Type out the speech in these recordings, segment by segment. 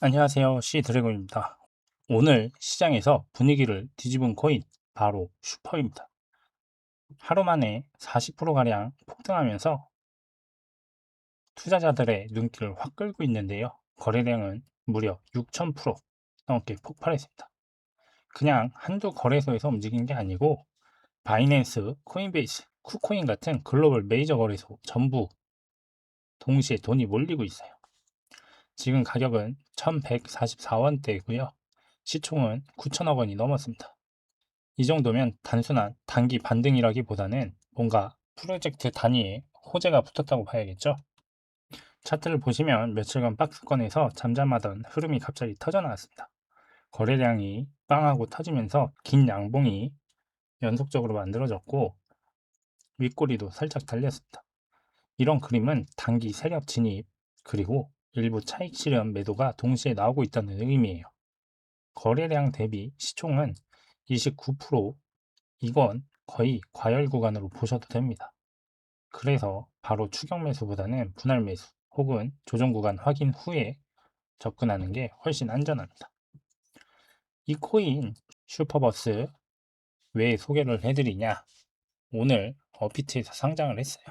안녕하세요. C드래곤입니다. 오늘 시장에서 분위기를 뒤집은 코인 바로 슈퍼입니다. 하루 만에 40%가량 폭등하면서 투자자들의 눈길을 확 끌고 있는데요. 거래량은 무려 6,000% 넘게 폭발했습니다. 그냥 한두 거래소에서 움직인 게 아니고 바이낸스, 코인베이스, 쿠코인 같은 글로벌 메이저 거래소 전부 동시에 돈이 몰리고 있어요. 지금 가격은 1144원대이고요. 시총은 9천억 원이 넘었습니다. 이 정도면 단순한 단기 반등이라기보다는 뭔가 프로젝트 단위에 호재가 붙었다고 봐야겠죠. 차트를 보시면 며칠간 박스권에서 잠잠하던 흐름이 갑자기 터져 나왔습니다. 거래량이 빵하고 터지면서 긴 양봉이 연속적으로 만들어졌고 윗꼬리도 살짝 달렸습니다. 이런 그림은 단기 세력 진입 그리고 일부 차익 실현 매도가 동시에 나오고 있다는 의미예요. 거래량 대비 시총은 29% 이건 거의 과열 구간으로 보셔도 됩니다. 그래서 바로 추격 매수보다는 분할 매수 혹은 조정 구간 확인 후에 접근하는 게 훨씬 안전합니다. 이 코인 슈퍼버스 왜 소개를 해드리냐? 오늘 어피트에서 상장을 했어요.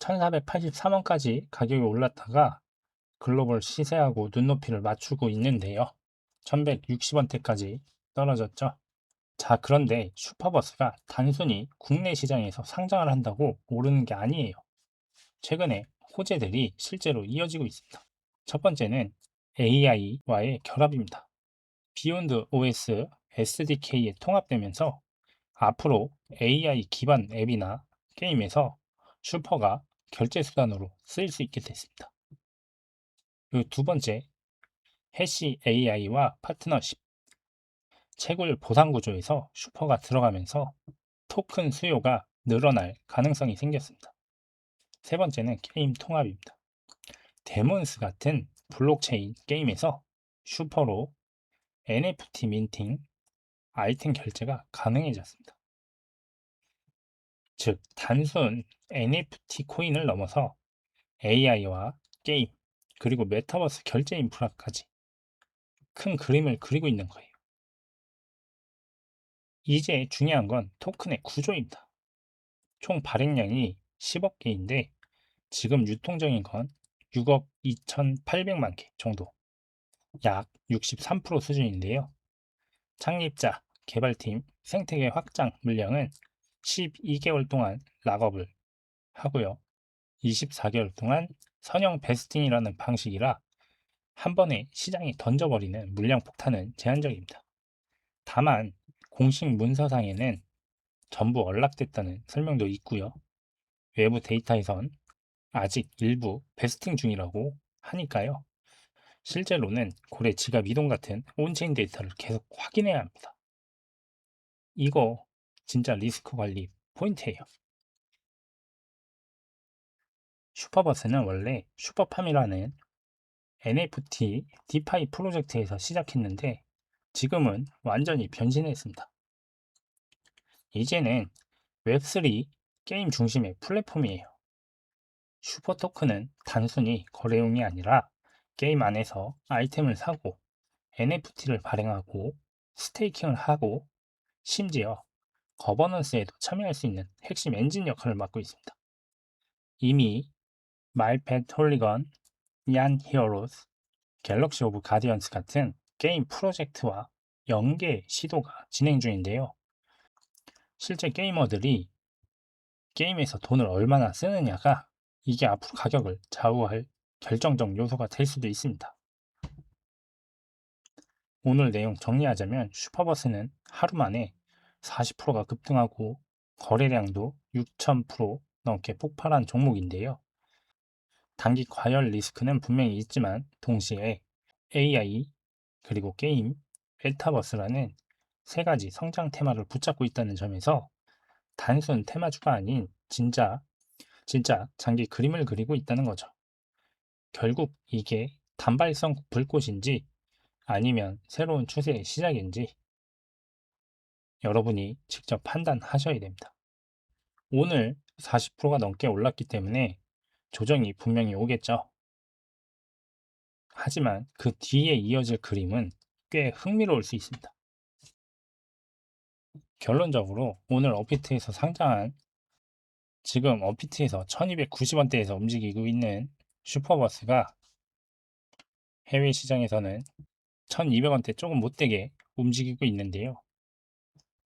1483원까지 가격이 올랐다가 글로벌 시세하고 눈높이를 맞추고 있는데요. 1160원대까지 떨어졌죠. 자, 그런데 슈퍼버스가 단순히 국내 시장에서 상장을 한다고 오르는 게 아니에요. 최근에 호재들이 실제로 이어지고 있습니다. 첫 번째는 AI와의 결합입니다. 비욘드 OS SDK에 통합되면서 앞으로 AI 기반 앱이나 게임에서 슈퍼가 결제 수단으로 쓰일 수 있게 됐습니다. 그리고 두 번째, 해시 AI와 파트너십. 채굴 보상 구조에서 슈퍼가 들어가면서 토큰 수요가 늘어날 가능성이 생겼습니다. 세 번째는 게임 통합입니다. 데몬스 같은 블록체인 게임에서 슈퍼로 NFT 민팅, 아이템 결제가 가능해졌습니다. 즉, 단순 NFT 코인을 넘어서 AI와 게임, 그리고 메타버스 결제 인프라까지 큰 그림을 그리고 있는 거예요. 이제 중요한 건 토큰의 구조입니다. 총 발행량이 10억 개인데 지금 유통적인 건 6억 2,800만 개 정도. 약 63% 수준인데요. 창립자, 개발팀, 생태계 확장 물량은 12개월 동안 락업을 하고요. 24개월 동안 선형 베스팅이라는 방식이라 한 번에 시장에 던져버리는 물량 폭탄은 제한적입니다. 다만 공식 문서상에는 전부 언락됐다는 설명도 있고요. 외부 데이터에선 아직 일부 베스팅 중이라고 하니까요. 실제로는 고래 지갑 이동 같은 온체인 데이터를 계속 확인해야 합니다. 이거 진짜 리스크 관리 포인트예요. 슈퍼버스는 원래 슈퍼팜이라는 NFT 디파이 프로젝트에서 시작했는데 지금은 완전히 변신했습니다. 이제는 웹3 게임 중심의 플랫폼이에요. 슈퍼 토큰은 단순히 거래용이 아니라 게임 안에서 아이템을 사고 NFT를 발행하고 스테이킹을 하고 심지어 거버넌스에도 참여할 수 있는 핵심 엔진 역할을 맡고 있습니다. 이미 마이 펫 홀리건, 얀 히어로스, 갤럭시 오브 가디언스 같은 게임 프로젝트와 연계 시도가 진행 중인데요. 실제 게이머들이 게임에서 돈을 얼마나 쓰느냐가 이게 앞으로 가격을 좌우할 결정적 요소가 될 수도 있습니다. 오늘 내용 정리하자면 슈퍼버스는 하루 만에 40%가 급등하고 거래량도 6,000% 넘게 폭발한 종목인데요. 단기 과열 리스크는 분명히 있지만 동시에 AI 그리고 게임, 메타버스라는 세 가지 성장 테마를 붙잡고 있다는 점에서 단순 테마주가 아닌 진짜 진짜 장기 그림을 그리고 있다는 거죠. 결국 이게 단발성 불꽃인지 아니면 새로운 추세의 시작인지 여러분이 직접 판단하셔야 됩니다. 오늘 40%가 넘게 올랐기 때문에 조정이 분명히 오겠죠. 하지만 그 뒤에 이어질 그림은 꽤 흥미로울 수 있습니다. 결론적으로 오늘 어피트에서 상장한 지금 어피트에서 1290원대에서 움직이고 있는 슈퍼버스가 해외 시장에서는 1200원대 조금 못되게 움직이고 있는데요.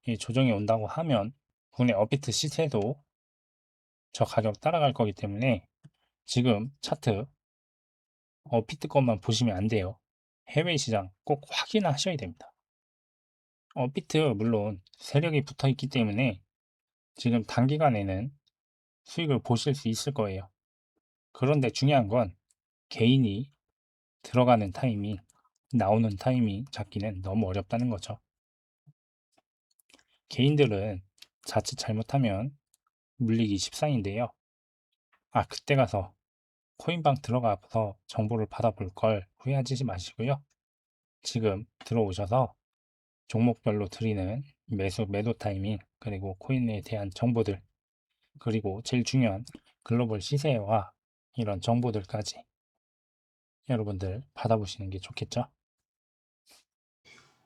이 조정이 온다고 하면 국내 어피트 시세도 저 가격 따라갈 거기 때문에 지금 차트 어피트 것만 보시면 안 돼요. 해외 시장 꼭 확인하셔야 됩니다. 어피트 물론 세력이 붙어 있기 때문에 지금 단기간에는 수익을 보실 수 있을 거예요. 그런데 중요한 건 개인이 들어가는 타이밍, 나오는 타이밍 잡기는 너무 어렵다는 거죠. 개인들은 자칫 잘못하면 물리기 십상인데요. 아, 그때 가서 코인방 들어가서 정보를 받아볼 걸 후회하지 마시고요. 지금 들어오셔서 종목별로 드리는 매수, 매도 타이밍, 그리고 코인에 대한 정보들, 그리고 제일 중요한 글로벌 시세와 이런 정보들까지 여러분들 받아보시는 게 좋겠죠?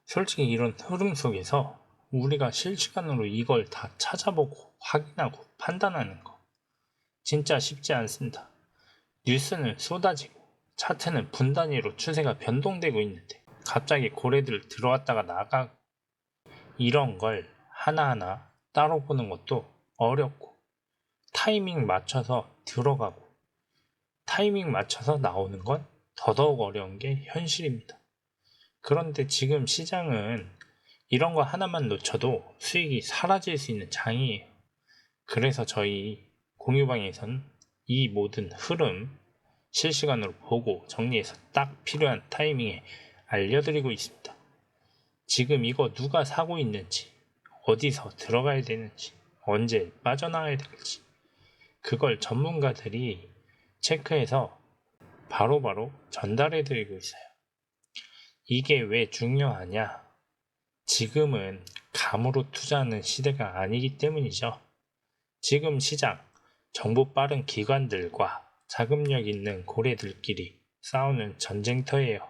솔직히 이런 흐름 속에서 우리가 실시간으로 이걸 다 찾아보고 확인하고 판단하는 거 진짜 쉽지 않습니다. 뉴스는 쏟아지고 차트는 분 단위로 추세가 변동되고 있는데 갑자기 고래들 들어왔다가 나가고 이런 걸 하나하나 따로 보는 것도 어렵고 타이밍 맞춰서 들어가고 타이밍 맞춰서 나오는 건 더더욱 어려운 게 현실입니다. 그런데 지금 시장은 이런 거 하나만 놓쳐도 수익이 사라질 수 있는 장이에요. 그래서 저희 공유방에선 이 모든 흐름 실시간으로 보고 정리해서 딱 필요한 타이밍에 알려드리고 있습니다. 지금 이거 누가 사고 있는지, 어디서 들어가야 되는지, 언제 빠져나와야 될지, 그걸 전문가들이 체크해서 바로 바로 전달해 드리고 있어요. 이게 왜 중요하냐? 지금은 감으로 투자하는 시대가 아니기 때문이죠. 지금 시장, 정보 빠른 기관들과 자금력 있는 고래들끼리 싸우는 전쟁터예요.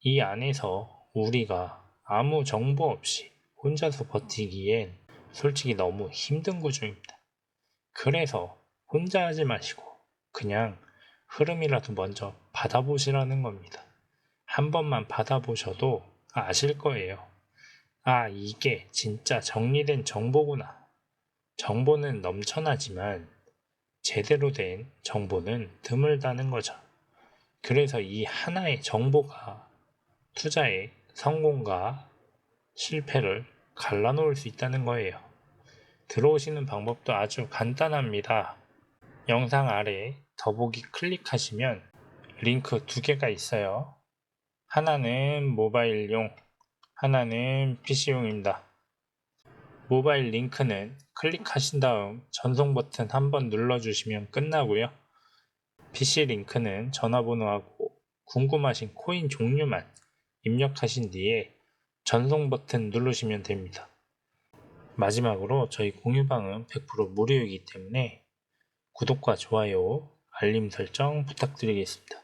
이 안에서 우리가 아무 정보 없이 혼자서 버티기엔 솔직히 너무 힘든 구조입니다. 그래서 혼자 하지 마시고 그냥 흐름이라도 먼저 받아보시라는 겁니다. 한 번만 받아보셔도 아실 거예요. 아, 이게 진짜 정리된 정보구나. 정보는 넘쳐나지만 제대로 된 정보는 드물다는 거죠. 그래서 이 하나의 정보가 투자의 성공과 실패를 갈라놓을 수 있다는 거예요. 들어오시는 방법도 아주 간단합니다. 영상 아래 더보기 클릭하시면 링크 두 개가 있어요. 하나는 모바일용, 하나는 PC용입니다. 모바일 링크는 클릭하신 다음 전송 버튼 한번 눌러주시면 끝나고요. PC 링크는 전화번호하고 궁금하신 코인 종류만 입력하신 뒤에 전송 버튼 누르시면 됩니다. 마지막으로 저희 공유방은 100% 무료이기 때문에 구독과 좋아요, 알림 설정 부탁드리겠습니다.